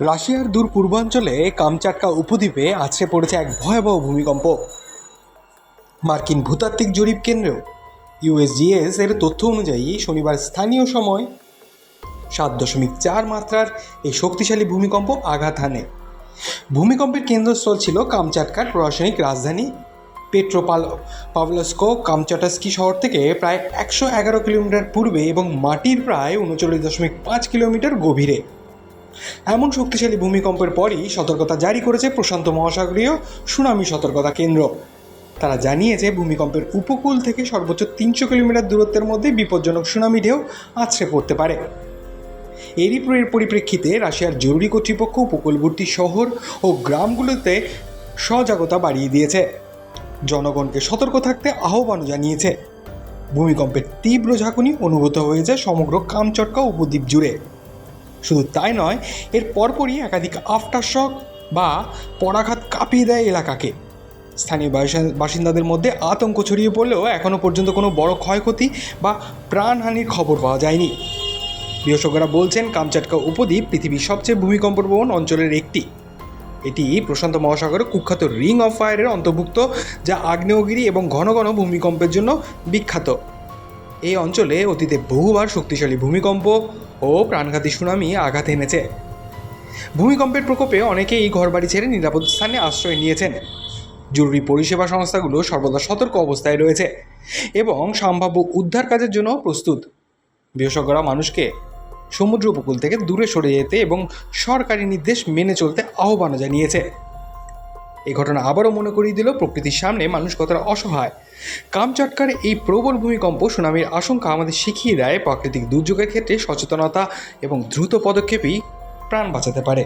রাশিয়ার দূর পূর্বাঞ্চলে কামচাটকা উপদ্বীপে আছড়ে পড়েছে এক ভয়াবহ ভূমিকম্প। মার্কিন ভূতাত্ত্বিক জরিপ কেন্দ্র ইউএসজিএস এর তথ্য অনুযায়ী শনিবার স্থানীয় সময় সাত দশমিক চার মাত্রার এই শক্তিশালী ভূমিকম্প আঘাত হানে। ভূমিকম্পের কেন্দ্রস্থল ছিল কামচাটকার প্রশাসনিক রাজধানী পেট্রোপাল পাভলস্কো কামচাটাস্কি শহর থেকে প্রায় একশো এগারো কিলোমিটার পূর্বে এবং মাটির প্রায় উনচল্লিশ দশমিক পাঁচ কিলোমিটার গভীরে। এমন শক্তিশালী ভূমিকম্পের পরই সতর্কতা জারি করেছে প্রশান্ত মহাসাগরীয় সুনামি সতর্কতা কেন্দ্র। তারা জানিয়েছে, ভূমিকম্পের উপকূল থেকে সর্বোচ্চ তিনশো কিলোমিটার দূরত্বের মধ্যে বিপজ্জনক সুনামি ঢেউ আছড়ে পড়তে পারে। এরই পরিপ্রেক্ষিতে রাশিয়ার জরুরি কর্তৃপক্ষ উপকূলবর্তী শহর ও গ্রামগুলোতে সজাগতা বাড়িয়ে দিয়েছে। জনগণকে সতর্ক থাকতে আহ্বানও জানিয়েছে। ভূমিকম্পের তীব্র ঝাঁকুনি অনুভূত হয়েছে সমগ্র কামচটকা উপদ্বীপ জুড়ে। শুধু তাই নয়, এর পরপরই একাধিক আফটার শক বা পরাঘাত কাঁপিয়ে দেয় এলাকাকে। স্থানীয় বাসিন্দাদের মধ্যে আতঙ্ক ছড়িয়ে পড়লেও এখনও পর্যন্ত কোনো বড় ক্ষয়ক্ষতি বা প্রাণহানির খবর পাওয়া যায়নি। বিশেষজ্ঞরা বলছেন, কামচাটকা উপদ্বীপ পৃথিবীর সবচেয়ে ভূমিকম্প ভূমিকম্পপ্রবণ অঞ্চলের একটি। এটি প্রশান্ত মহাসাগরের কুখ্যাত রিং অফ ফায়ারের অন্তর্ভুক্ত, যা আগ্নেয়গিরি এবং ঘন ঘন ভূমিকম্পের জন্য বিখ্যাত। এই অঞ্চলে অতীতে বহুবার শক্তিশালী ভূমিকম্প ও প্রাণঘাতী সুনামি আঘাত এনেছে। ভূমিকম্পের প্রকোপে অনেকেই ঘরবাড়ি ছেড়ে নিরাপদ স্থানে আশ্রয় নিয়েছেন। জরুরি পরিষেবা সংস্থাগুলো সর্বদা সতর্ক অবস্থায় রয়েছে এবং সম্ভাব্য উদ্ধার কাজের জন্য প্রস্তুত। বিশেষজ্ঞরা মানুষকে সমুদ্র উপকূল থেকে দূরে সরে যেতে এবং সরকারি নির্দেশ মেনে চলতে আহ্বান জানিয়েছে। এই ঘটনা আবারও মনে করিয়ে দিল প্রকৃতির সামনে মানুষ কতটা অসহায়। কামচাটকার এই প্রবল ভূমিকম্প সুনামির আশঙ্কা আমাদের শিখিয়ে দেয় প্রাকৃতিক দুর্যোগের ক্ষেত্রে সচেতনতা এবং দ্রুত পদক্ষেপই প্রাণ বাঁচাতে পারে।